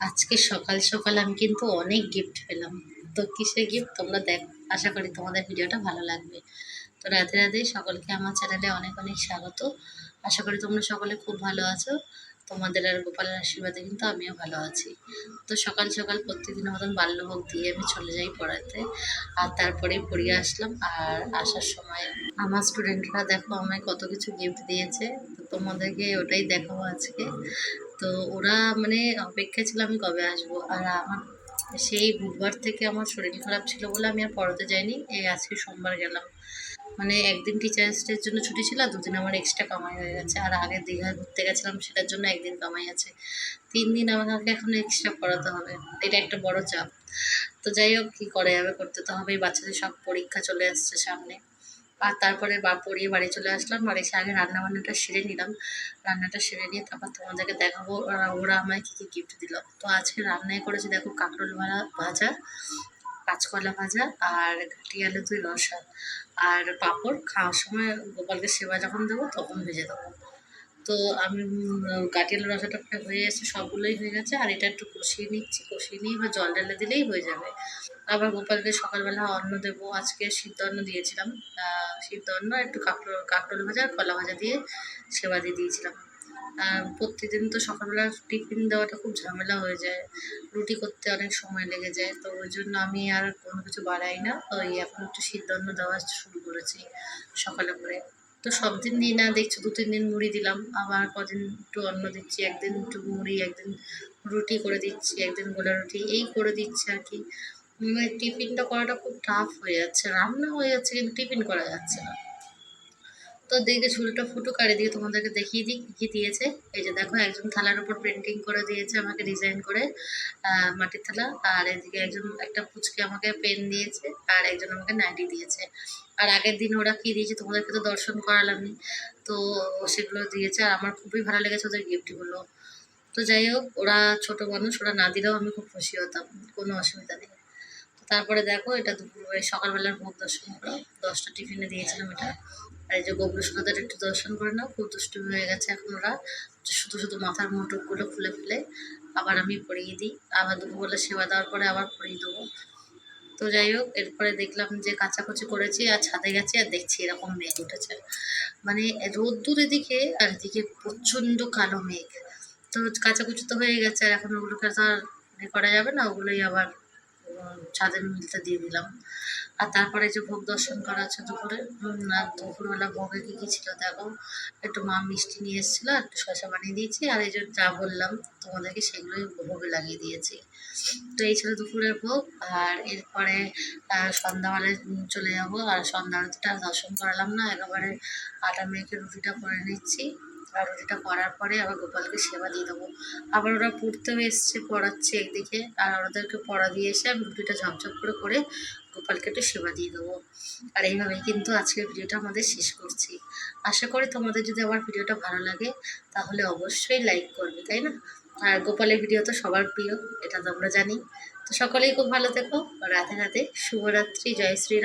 আজকে সকাল সকাল আমি কিন্তু অনেক গিফট পেলাম। তো কিসের গিফট তোমরা দেখ, আশা করি তোমাদের ভিডিওটা ভালো লাগবে। তো রাতে রাতে সকলকে আমার চ্যানেলে অনেক অনেক স্বাগত। আশা করি তোমরা সকলে খুব ভালো আছো। তোমাদের আর গোপালের আশীর্বাদে কিন্তু আমিও ভালো আছি। তো সকাল সকাল প্রত্যেকদিনের মতন বাল্যভোগ দিয়ে আমি চলে যাই পড়াতে। আর তারপরেই পড়িয়ে আসলাম। আর আসার সময় আমার স্টুডেন্টরা দেখো আমায় কত কিছু গিফট দিয়েছে। তো তোমাদেরকে ওটাই দেখাবো আজকে। তো ওরা মানে অপেক্ষা ছিল আমি কবে আসব? আর আমার সেই বুধবার থেকে আমার শরীর খারাপ ছিল বলে আমি আর পড়াতে যাইনি। এই আজকে সোমবার গেলাম। মানে একদিন টিচার্স ডের জন্য ছুটি ছিল, দুদিন আমার এক্সট্রা কামাই হয়ে গেছে। আর আগে দীঘা ঘুরতে গেছিলাম, সেটার জন্য একদিন কামাই আছে। তিন দিন আমাকে এখন এক্সট্রা পড়াতে হবে। এটা একটা বড় চাপ। তো যাই হোক, কী করে যাবে? করতে তো হবেই। বাচ্চাদের সব পরীক্ষা চলে আসছে সামনে। আর তারপরে বা পড়িয়ে বাড়ি চলে আসলাম। বাড়ি এসে আগে রান্না বান্নাটা সেরে নিলাম। রান্নাটা সেরে নিয়ে তারপর তোমাদেরকে দেখাবো ওরা আমায় কী কী গিফট দিল। তো আজকে রান্নায় করেছি, দেখো কাঁকরোল ভাড়া ভাজা, কাঁচকলা ভাজা আর ঘাটি আলু দুই রসা আর পাঁপড় খাওয়ার সময় গোপালকে সেবা যখন দেবো তখন ভেজে দেবো। তো আমি কাটি আলু রসাটা প্রায় হয়ে গেছে, সবগুলোই হয়ে গেছে। আর এটা একটু কষিয়ে নিচ্ছি, কষিয়ে নিয়ে বা জল ঢেলে দিলেই হয়ে যাবে। আবার গোপালকে সকালবেলা অন্ন দেবো। আজকে সিদ্ধ অন্ন দিয়েছিলাম। সিদ্ধ অন্ন, একটু কাঁকড়ো কাঁকরোল ভাজা কলা ভাজা দিয়ে সেবা দিয়ে দিয়েছিলাম। আর প্রতিদিন তো সকালবেলা টিফিন দেওয়াটা খুব ঝামেলা হয়ে যায়। রুটি করতে অনেক সময় লেগে যায়। তো ওই জন্য আমি আর কোনো কিছু বাড়াই না। ওই এখন একটু সিদ্ধ অন্ন দেওয়া শুরু করেছি সকালে করে। তো সব দিন দিই না, দেখছি দু, তিন দিন মুড়ি দিলাম। আবার কদিন একটু অন্ন দিচ্ছি, একদিন একটু মুড়ি, একদিন রুটি করে দিচ্ছি, একদিন গোলা রুটি, এই করে দিচ্ছি আর কি। মানে টিফিনটা করাটা খুব টাফ হয়ে যাচ্ছে, রান্না হয়ে যাচ্ছে কিন্তু টিফিন করা যাচ্ছে না। তো দেখে ঝুলটা ফুটো কাড়ি দিয়ে তোমাদেরকে দেখিয়ে দিই কী কী দিয়েছে। এই যে দেখো একজন থালার উপর পেন্টিং করে দিয়েছে আমাকে ডিজাইন করে মাটির থালা। আর এদিকে একজন একটা পুচকে আমাকে পেন দিয়েছে, আর একজন আমাকে নাইটি দিয়েছে। আর আগের দিন ওরা কী দিয়েছে তোমাদেরকে তো দর্শন করালামই তো সেগুলো দিয়েছে আর আমার খুবই ভালো লেগেছে ওদের গিফটগুলো তো যাই হোক, ওরা ছোট মানুষ, ওরা না দিলেও আমি খুব খুশি হতাম, কোনো অসুবিধা নেই। তারপরে দেখো এটা দুপুর সকালবেলার ভোগ দর্শন করা দশটা টিফিনে দিয়েছিলাম এটা। আর এই যে গবলু সুন্দর একটু দর্শন করে নাও, খুব দুষ্টু হয়ে গেছে এখন ওরা। শুধু শুধু মাথার মুটুকগুলো খুলে ফেলে আবার আমি পরিয়ে দিই। আবার দুপুরবেলা সেবা দেওয়ার পরে আবার পরিয়ে দেবো। তো যাই হোক, এরপরে দেখলাম যে কাচাকুচি করেছি আর ছাদে গেছি আর দেখছি এরকম মেঘ উঠেছে। মানে রোদ্দুর এদিকে আর এদিকে প্রচণ্ড কালো মেঘ। তো কাচাকুচি তো হয়ে গেছে, আর এখন ওগুলোকে তো আর করা যাবে না, ওগুলোই আবার ছাদের মিলটা দিয়ে দিলাম। আর তারপরে যে ভোগ দর্শন করা আছে দুপুরে দুপুরবেলা ভোগে কী কী ছিল দেখো। একটু মা মিষ্টি নিয়ে এসেছিল একটু শসা বানিয়ে দিয়েছি, আর এই যে যা বললাম, তোমাদেরকে সেগুলোই ভোগে লাগিয়ে দিয়েছি। তো এই ছিল দুপুরের ভোগ, আর এরপরে সন্ধ্যাবেলায় চলে যাব। আর সন্ধ্যা দর্শন করালাম না, একেবারে আটা মেখে রুটিটা করে নিচ্ছি। আর রুটিটা করার পরে আবার গোপালকে সেবা দিয়ে দেবো। আবার ওরা পড়তেও এসছে, পড়াচ্ছে একদিকে। আর ওদেরকে পড়া দিয়ে এসে আমি রুটিটা ঝপঝপ করে করে গোপালকে একটু সেবা দিয়ে দেবো। আর এইভাবেই কিন্তু আজকের ভিডিওটা আমাদের শেষ করছি। আশা করি তোমাদের যদি আমার ভিডিওটা ভালো লাগে, তাহলে অবশ্যই লাইক করবে, তাই না? আর গোপালের ভিডিও তো সবার প্রিয়, এটা তো আমরা জানি। তো সকলেই খুব ভালো থেকো। রাতে রাতে শুভরাত্রি, জয় শ্রীরাম।